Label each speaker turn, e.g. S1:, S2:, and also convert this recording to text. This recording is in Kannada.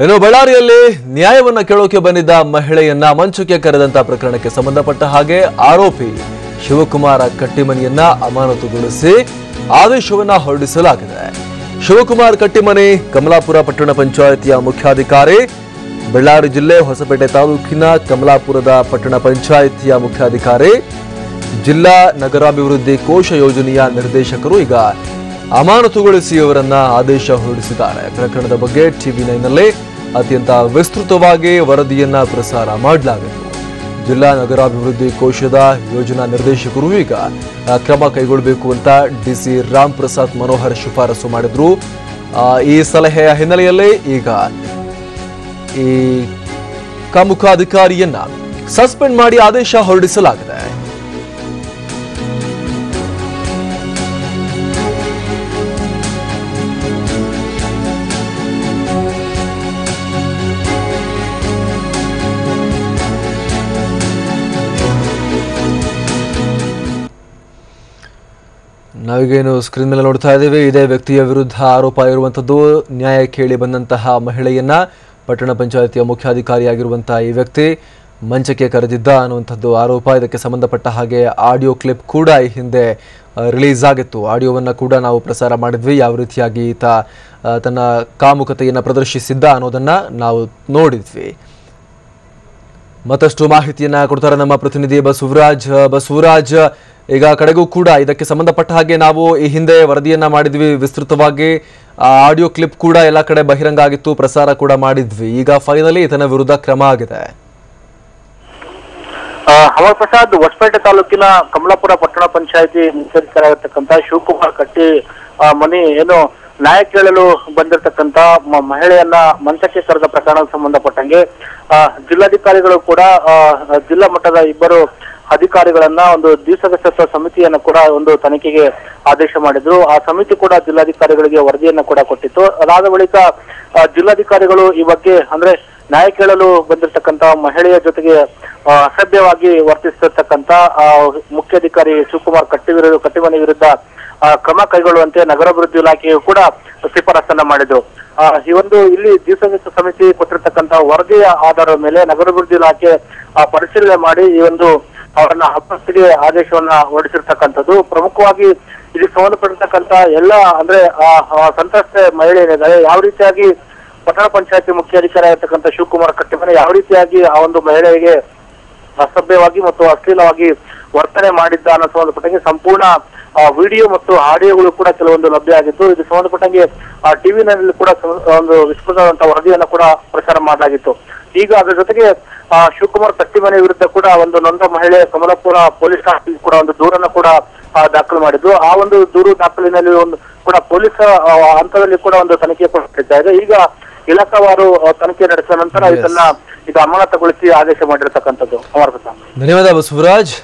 S1: ಇನ್ನು ಬಳ್ಳಾರಿಯಲ್ಲಿ ನ್ಯಾಯವನ್ನ ಕೇಳೋಕೆ ಬಂದಿದ್ದ ಮಹಿಳೆಯನ್ನ ಮಂಚಕ್ಕೆ ಕರೆದಂತ ಪ್ರಕರಣಕ್ಕೆ ಸಂಬಂಧಪಟ್ಟ ಹಾಗೆ ಆರೋಪಿ ಶಿವಕುಮಾರ ಕಟ್ಟಿಮನಿಯನ್ನ ಅಮಾನತುಗೊಳಿಸಿ ಆದೇಶವನ್ನ ಹೊರಡಿಸಲಾಗಿದೆ. ಶಿವಕುಮಾರ್ ಕಟ್ಟಿಮನಿ, ಕಮಲಾಪುರ ಪಟ್ಟಣ ಪಂಚಾಯಿತಿಯ ಮುಖ್ಯಾಧಿಕಾರಿ, ಬಳ್ಳಾರಿ ಜಿಲ್ಲೆ ಹೊಸಪೇಟೆ ತಾಲೂಕಿನ ಕಮಲಾಪುರದ ಪಟ್ಟಣ ಪಂಚಾಯಿತಿಯ ಮುಖ್ಯಾಧಿಕಾರಿ, ಜಿಲ್ಲಾ ನಗರಾಭಿವೃದ್ಧಿ ಕೋಶ ಯೋಜನೆಯ ನಿರ್ದೇಶಕರು ಈಗ ಅಮಾನತುಗೊಳಿಸಿ ಇವರನ್ನ ಆದೇಶ ಹೊರಡಿಸಿದ್ದಾರೆ. ಪ್ರಕರಣದ ಬಗ್ಗೆ ಟಿವಿ ನೈನ್ನಲ್ಲಿ ಅತ್ಯಂತ ವಿಸ್ತೃತವಾಗಿ ವರದಿಯನ್ನ ಪ್ರಸಾರ ಮಾಡಲಾಗಿತ್ತು ಜಿಲ್ಲಾ ನಗರಾಭಿವೃದ್ಧಿ ಕೋಶದ ಯೋಜನಾ ನಿರ್ದೇಶಕರು ಈಗ ಕ್ರಮ ಕೈಗೊಳ್ಳಬೇಕು ಅಂತ ಡಿಸಿ ರಾಮ್ ಪ್ರಸಾದ್ ಮನೋಹರ್ ಶಿಫಾರಸು ಮಾಡಿದ್ರು. ಈ ಸಲಹೆಯ ಹಿನ್ನೆಲೆಯಲ್ಲಿ ಈಗ ಈ ಕಾಮುಖಾಧಿಕಾರಿಯನ್ನ ಸಸ್ಪೆಂಡ್ ಮಾಡಿ ಆದೇಶ ಹೊರಡಿಸಲಾಗಿದೆ. ನಾವೀಗೇನು ಸ್ಕ್ರೀನ್ ಮೇಲೆ ನೋಡ್ತಾ ಇದ್ದೀವಿ. ಇದೇ ವ್ಯಕ್ತಿಯ ವಿರುದ್ಧ ಆರೋಪ ಇರುವಂಥದ್ದು ನ್ಯಾಯ ಕೇಳಿ ಬಂದಂತಹ ಮಹಿಳೆಯನ್ನ ಪಟ್ಟಣ ಪಂಚಾಯತಿಯ ಮುಖ್ಯಾಧಿಕಾರಿಯಾಗಿರುವಂತಹ ಈ ವ್ಯಕ್ತಿ ಮಂಚಕ್ಕೆ ಕರೆದಿದ್ದ ಅನ್ನುವಂಥದ್ದು ಆರೋಪ. ಇದಕ್ಕೆ ಸಂಬಂಧಪಟ್ಟ ಹಾಗೆ ಆಡಿಯೋ ಕ್ಲಿಪ್ ಕೂಡ ಈ ಹಿಂದೆ ರಿಲೀಸ್ ಆಗಿತ್ತು. ಆಡಿಯೋವನ್ನು ಕೂಡ ನಾವು ಪ್ರಸಾರ ಮಾಡಿದ್ವಿ. ಯಾವ ರೀತಿಯಾಗಿ ಈತ ತನ್ನ ಕಾಮುಕತೆಯನ್ನು ಪ್ರದರ್ಶಿಸಿದ್ದ ಅನ್ನೋದನ್ನು ನಾವು ನೋಡಿದ್ವಿ. ಮತ್ತಷ್ಟು ಮಾಹಿತಿಯನ್ನ ಕೊಡ್ತಾರೆ ನಮ್ಮ ಪ್ರತಿನಿಧಿ ಬಸವರಾಜ್. ಬಸವರಾಜ್, ಈಗ ಕಡೆಗೂ ಕೂಡ ಇದಕ್ಕೆ ಸಂಬಂಧಪಟ್ಟ ಹಾಗೆ ನಾವು ಈ ಹಿಂದೆ ವರದಿಯನ್ನ ಮಾಡಿದ್ವಿ ವಿಸ್ತೃತವಾಗಿ. ಆಡಿಯೋ ಕ್ಲಿಪ್ ಕೂಡ ಎಲ್ಲ ಕಡೆ ಬಹಿರಂಗ ಆಗಿತ್ತು, ಪ್ರಸಾರ ಕೂಡ ಮಾಡಿದ್ವಿ. ಈಗ ಫೈನಲಿ ಈತನ ವಿರುದ್ಧ ಕ್ರಮ ಆಗಿದೆ.
S2: ಅಮರ್ ಪ್ರಸಾದ್, ಹೊಸಪೇಟೆ ತಾಲೂಕಿನ ಕಮಲಾಪುರ ಪಟ್ಟಣ ಪಂಚಾಯತಿ ಮುಖ್ಯಾಧಿಕಾರಿಯಾಗಿರ್ತಕ್ಕಂಥ ಶಿವಕುಮಾರ್ ಕಟ್ಟಿ ಮನಿ, ಏನು ನ್ಯಾಯ ಕೇಳಲು ಬಂದಿರತಕ್ಕಂತ ಮಹಿಳೆಯನ್ನ ಮಂಚಕ್ಕೆ ಕರೆದ ಪ್ರಕರಣಕ್ಕೆ ಸಂಬಂಧಪಟ್ಟಂಗೆ ಜಿಲ್ಲಾಧಿಕಾರಿಗಳು ಕೂಡ ಜಿಲ್ಲಾ ಮಟ್ಟದ ಇಬ್ಬರು ಅಧಿಕಾರಿಗಳನ್ನ ಒಂದು ದ್ವಿಸದಸ್ಯತ್ವ ಸಮಿತಿಯನ್ನು ಕೂಡ ಒಂದು ತನಿಖೆಗೆ ಆದೇಶ ಮಾಡಿದ್ರು. ಆ ಸಮಿತಿ ಕೂಡ ಜಿಲ್ಲಾಧಿಕಾರಿಗಳಿಗೆ ವರದಿಯನ್ನು ಕೂಡ ಕೊಟ್ಟಿತ್ತು. ಅದಾದ ಬಳಿಕ ಜಿಲ್ಲಾಧಿಕಾರಿಗಳು ಈ ಬಗ್ಗೆ ಅಂದ್ರೆ ನ್ಯಾಯ ಕೇಳಲು ಬಂದಿರತಕ್ಕಂತ ಮಹಿಳೆಯ ಜೊತೆಗೆ ಅಸಭ್ಯವಾಗಿ ವರ್ತಿಸಿರ್ತಕ್ಕಂತ ಮುಖ್ಯಾಧಿಕಾರಿ ಶಿವಕುಮಾರ್ ಕಟ್ಟಿ ವಿರುದ್ಧ ಕಟ್ಟಿಮನಿ ವಿರುದ್ಧ ಕ್ರಮ ಕೈಗೊಳ್ಳುವಂತೆ ನಗರಾಭಿವೃದ್ಧಿ ಇಲಾಖೆಯು ಕೂಡ ಶಿಫಾರಸನ್ನ ಮಾಡಿದ್ರು ಈ ಒಂದು ಇಲ್ಲಿ ದ್ವಿಸದಸ್ಯ ಸಮಿತಿ ಕೊಟ್ಟಿರ್ತಕ್ಕಂತಹ ವರದಿಯ ಆಧಾರದ ಮೇಲೆ ನಗರಾಭಿವೃದ್ಧಿ ಇಲಾಖೆ ಪರಿಶೀಲನೆ ಮಾಡಿ ಈ ಒಂದು, ಅವರನ್ನ ಅಪಸ್ತಿಗೆ ಆದೇಶವನ್ನ ಹೊರಡಿಸಿರ್ತಕ್ಕಂಥದ್ದು. ಪ್ರಮುಖವಾಗಿ ಇಲ್ಲಿ ಸಂಬಂಧಪಟ್ಟಿರ್ತಕ್ಕಂತ ಎಲ್ಲ, ಅಂದ್ರೆ ಸಂತ್ರಸ್ತೆ ಮಹಿಳೆ ಏನಿದ್ದಾರೆ ಯಾವ ರೀತಿಯಾಗಿ ಪಟ್ಟಣ ಪಂಚಾಯತಿ ಮುಖ್ಯಾಧಿಕಾರಿ ಆಗಿರ್ತಕ್ಕಂಥ ಶಿವಕುಮಾರ್ ಕಟ್ಟಿಮನೆ ಯಾವ ರೀತಿಯಾಗಿ ಆ ಒಂದು ಮಹಿಳೆಗೆ ಅಸಭ್ಯವಾಗಿ ಮತ್ತು ಅಶ್ಲೀಲವಾಗಿ ವರ್ತನೆ ಮಾಡಿದ್ದ ಅನ್ನೋ ಸಂಬಂಧಪಟ್ಟಂಗೆ ಸಂಪೂರ್ಣ ವಿಡಿಯೋ ಮತ್ತು ಆಡಿಯೋಗಳು ಕೂಡ ಕೆಲವೊಂದು ಲಭ್ಯ ಆಗಿತ್ತು ಇದು ಸಂಬಂಧಪಟ್ಟಂಗೆ ಆ ಟಿವಿನಲ್ಲಿ ಕೂಡ ಒಂದು ವಿಸ್ತೃತವಾದಂತಹ ವರದಿಯನ್ನು ಕೂಡ ಪ್ರಚಾರ ಮಾಡಲಾಗಿತ್ತು. ಈಗ ಅದರ ಜೊತೆಗೆ ಆ, ಶಿವಕುಮಾರ್ ಕಟ್ಟಿಮನೆ ವಿರುದ್ಧ ಕೂಡ ಒಂದು ನೊಂದ ಮಹಿಳೆ ಕಮಲಾಪುರ ಪೊಲೀಸ್ ಠಾಣೆಯಲ್ಲಿ ಕೂಡ ಒಂದು ದೂರನ್ನ ಕೂಡ ದಾಖಲು ಮಾಡಿದ್ದು. ಆ ಒಂದು ದೂರು ದಾಖಲಿನಲ್ಲಿ ಒಂದು ಕೂಡ ಪೊಲೀಸ್ ಹಂತದಲ್ಲಿ ಕೂಡ ಒಂದು ತನಿಖೆ ಕೊಡ್ತಾ ಇದೆ ಈಗ ಇಲಾಖಾವಾರು ತನಿಖೆ ನಡೆಸಿದ ನಂತರ. ಇದನ್ನ ಇದು ಅಮಾನತಗೊಳಿಸಿ ಆದೇಶ ಮಾಡಿರ್ತಕ್ಕಂಥದ್ದು. ಅಮರ್
S1: ಧನ್ಯವಾದ ಬಸವರಾಜ್